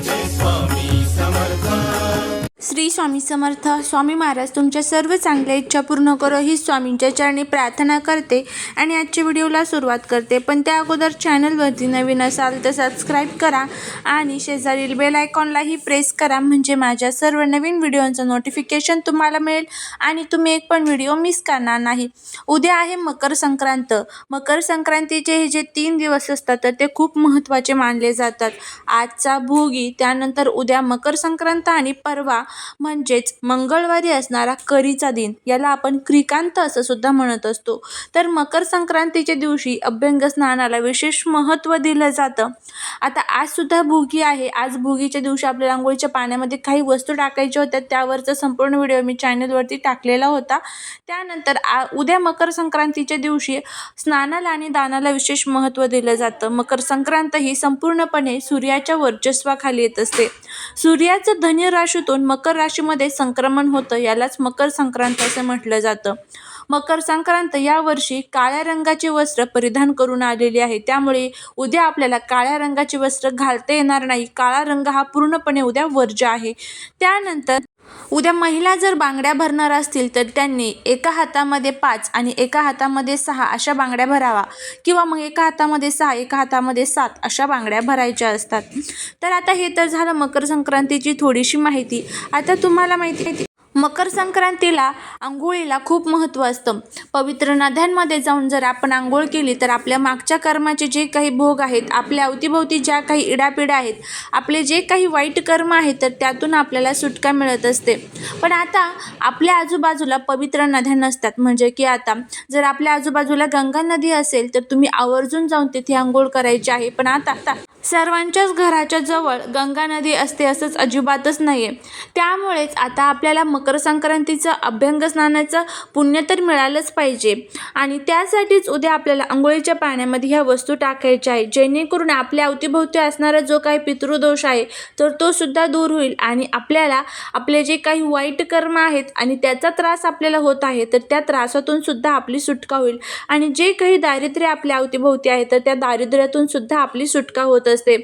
this one. Shri Swami Samarth Swami Maharaj तुमच्या सर्व चांगल्या इच्छा पूर्ण करो ही स्वामींच्या चरणी प्रार्थना करते आणि आजच्या व्हिडिओला सुरुवात करते. पण त्या अगोदर चॅनलवरती नवीन असाल तर सबस्क्राईब करा आणि शेजारील बेल आयकॉनलाही प्रेस करा म्हणजे माझ्या सर्व नवीन व्हिडिओंचं नोटिफिकेशन तुम्हाला मिळेल आणि तुम्ही एक पण व्हिडिओ मिस करणार नाही. उद्या आहे मकर संक्रांत. मकर संक्रांतीचे हे जे तीन दिवस असतात तर ते खूप महत्त्वाचे मानले जातात. आजचा भोगी त्यानंतर उद्या मकर संक्रांत आणि परवा म्हणजेच मंगळवारी असणारा करीचा दिन याला आपण क्रिकांत असं सुद्धा म्हणत असतो. तर मकर संक्रांतीच्या दिवशी अभ्यंग स्नानाला विशेष महत्त्व दिलं जातं. आता आज सुद्धा भोगी आहे. आज भोगीच्या दिवशी आपल्या रांगोळीच्या पाण्यामध्ये काही वस्तू टाकायच्या होत्या. त्यावरचा संपूर्ण व्हिडिओ मी चॅनलवरती टाकलेला होता. त्यानंतर आ उद्या मकर संक्रांतीच्या दिवशी स्नानाला आणि दानाला विशेष महत्त्व दिलं जातं. मकर संक्रांत ही संपूर्णपणे सूर्याच्या वर्चस्वाखाली येत असते. सूर्याचं धन्य राशीतून मकर राशीमध्ये संक्रमण होतं यालाच मकर संक्रांत असं म्हटलं जातं. मकर संक्रांत यावर्षी काळ्या रंगाचे वस्त्र परिधान करून आलेली आहे. त्यामुळे उद्या आपल्याला काळ्या रंगाचे वस्त्र घालता येणार नाही. काळा रंग हा पूर्णपणे उद्या वर्ज्य आहे. त्यानंतर उद्या महिला जर बांगड्या भरणार असतील तर त्यांनी एका हातामध्ये पाच आणि एका हातामध्ये सहा अशा बांगड्या भरावा. किंवा मग एका हातामध्ये सहा एका हातामध्ये सात अशा बांगड्या भरायच्या असतात. तर आता हे तर झालं मकर संक्रांतीची थोडीशी माहिती. आता तुम्हाला माहिती आहे मकर संक्रांतीला आंघोळीला खूप महत्त्व असतं. पवित्र नद्यांमध्ये जाऊन जर आपण आंघोळ केली तर आपल्या मागच्या कर्माचे जे काही भोग आहेत आपल्या अवतीभोवती ज्या काही इडापिडा आहेत आपले जे काही वाईट कर्म आहेत तर त्यातून आपल्याला सुटका मिळत असते. पण आता आपल्या आजूबाजूला पवित्र नद्या नसतात. म्हणजे की आता जर आपल्या आजूबाजूला गंगा नदी असेल तर तुम्ही आवर्जून जाऊन तिथे आंघोळ करायची आहे. पण आता आता सर्वांच्याच घराच्या जवळ गंगा नदी असते असंच अजिबातच नाही आहे त्यामुळेच आता आपल्याला मकर संक्रांतीचं अभ्यंग स्नानाचं पुण्य तर मिळालंच पाहिजे. आणि त्यासाठीच उद्या आपल्याला आंघोळीच्या पाण्यामध्ये ह्या वस्तू टाकायच्या आहे जेणेकरून आपल्या अवतीभोवती असणारा जो काही पितृदोष आहे तर तो सुद्धा दूर होईल आणि आपल्याला आपले जे काही वाईट कर्म आहेत आणि त्याचा त्रास आपल्याला होत आहे तर त्या त्रासातून सुद्धा आपली सुटका होईल. आणि जे काही दारिद्र्य आपल्या अवतीभोवती आहे तर त्या दारिद्र्यातून सुद्धा आपली सुटका होत असते.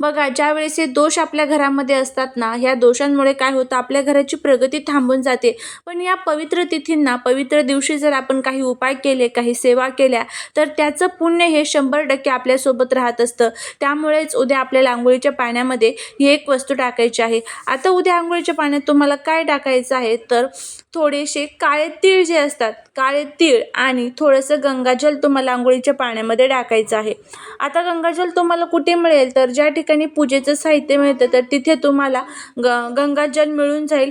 बघा ज्यावेळेस हे दोष आपल्या घरामध्ये असतात ना ह्या दोषांमुळे काय होतं? आपल्या घराची प्रगती थांबून जाते. पण या पवित्र तिथींना पवित्र दिवशी जर आपण काही उपाय केले काही सेवा केल्या तर त्याचं पुण्य हे शंभर टक्के आपल्यासोबत राहत असतं. त्यामुळेच उद्या आपल्याला आंघोळीच्या पाण्यामध्ये ही एक वस्तू टाकायची आहे. आता उद्या आंघोळीच्या पाण्यात तुम्हाला काय टाकायचं आहे? तर थोडेसे काळे तीळ जे असतात काळे तीळ आणि थोडंसं गंगाजल तुम्हाला आंघोळीच्या पाण्यामध्ये टाकायचं आहे. आता गंगाजल तुम्हाला कुठे मिळेल? तर ज्या ठिकाणी पूजेचं साहित्य मिळतं तर तिथे तुम्हाला ग गंगाजल मिळून जाईल.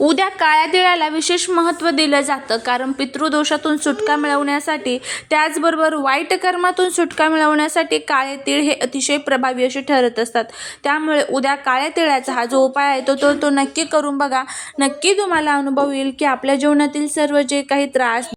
उद्या काळ्या तिळाला विशेष महत्त्व दिलं जातं कारण पितृदोषातून सुटका मिळवण्यासाठी त्याचबरोबर वाईट कर्मातून सुटका मिळवण्यासाठी काळे तीळ हे अतिशय प्रभावी असे ठरत असतात. त्यामुळे उद्या काळ्या तिळाचा हा जो उपाय आहे तो तो तो नक्की करून बघा. नक्की तुम्हाला अनुभव येईल की आपल्या जीवनातील सर्व जे काही त्रास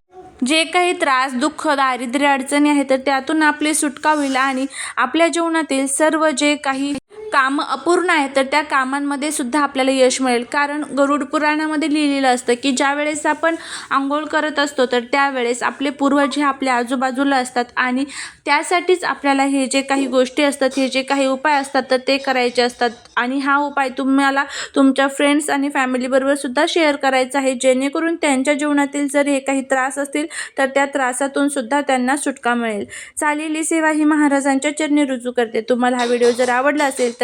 जे काही त्रास दुःख दारिद्र्य अडचणी आहेत तर त्यातून आपली सुटका होईल आणि आपल्या जीवनातील सर्व जे काही कामं अपूर्ण आहेत तर त्या कामांमध्ये सुद्धा आपल्याला यश मिळेल. कारण गरुड पुराणामध्ये लिहिलेलं असतं की ज्या वेळेस आपण आंघोळ करत असतो तर त्यावेळेस आपले पूर्वज हे आपल्या आजूबाजूला असतात आणि त्यासाठीच आपल्याला हे जे काही गोष्टी असतात हे जे काही उपाय असतात तर ते करायचे असतात. आणि हा उपाय तुम्हाला तुमच्या फ्रेंड्स आणि फॅमिलीबरोबर सुद्धा शेअर करायचा आहे. जेणेकरून त्यांच्या जीवनातील जर हे काही त्रास असतील तर त्या त्रासातून सुद्धा त्यांना सुटका मिळेल. चालेली सेवा ही महाराजांच्या चरणी रुजू करते. तुम्हाला हा व्हिडिओ जर आवडला असेल तर